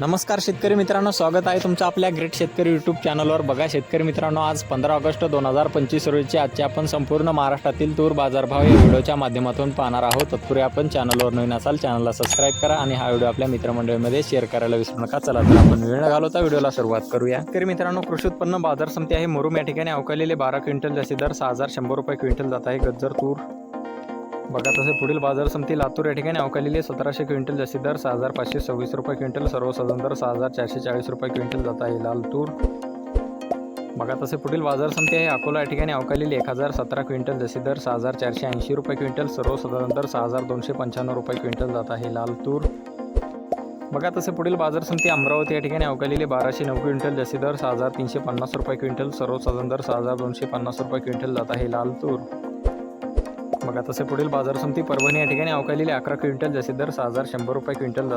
नमस्कार शेतकरी मित्रांनो स्वागत आहे तुमचं आपल्या ग्रेट शेतकरी यूट्यूब चॅनलवर बघा शेतकरी मित्रांनो आज पंधरा ऑगस्ट दोन हजार पंचवीस रोजीची आजचे आपण संपूर्ण महाराष्ट्रातील तूर बाजारभाव या व्हिडिओच्या माध्यमातून पाहणार आहोत. तत्पूर्वी आपण चॅनलवर नवीन असाल चॅनलला सबस्क्राईब करा आणि हा व्हिडिओ आपल्या मित्रमंडळीमध्ये शेअर करायला विसरू नका. चला तर आपण वेळ घालवता व्हिडिओला सुरुवात करूया. शेतकरी मित्रांनो कृषी उत्पन्न बाजार समिती आहे. मुरुम या ठिकाणी अवकालेले बारा क्विंटल जसे दर सहा हजार शंभर रुपये क्विंटल जात आहे. गज्जर तूर बघा तसे पुढील बाजार समिती लातूर या ठिकाणी अवकालेली सतराशे क्विंटल जास्ती दर सहा हजार पाचशे सव्वीस रुपये क्विंटल सर्वसाधारण दर सहा हजार चारशे चाळीस रुपये क्विंटल जात आहे लाल तूर बघा तसे पुढील बाजार समिती आहे. अकोला या ठिकाणी अवकालेली एक हजार सतरा क्विंटल जास्ती दर सहा हजार चारशे ऐंशी रुपये क्विंटल सर्वसाधारण दर सहा हजार दोनशे पंच्याण्णव रुपये क्विंटल जात आहे लाल तूर बघा तसे पुढील बाजार समिती अमरावती या ठिकाणी अवकालेली बाराशे नऊ क्विंटल जास्ती दर सहा हजार तीनशे पन्नास रुपये क्विंटल सर्वसाधारण दर सहा हजार दोनशे पन्नास रुपये क्विंटल जात आहे लाल तूर बघा तसे पुढील बाजार समिती परभणी या ठिकाणी अवकालेली अकरा क्विंटल जसे दर सहा हजार शंभर रुपये क्विंटल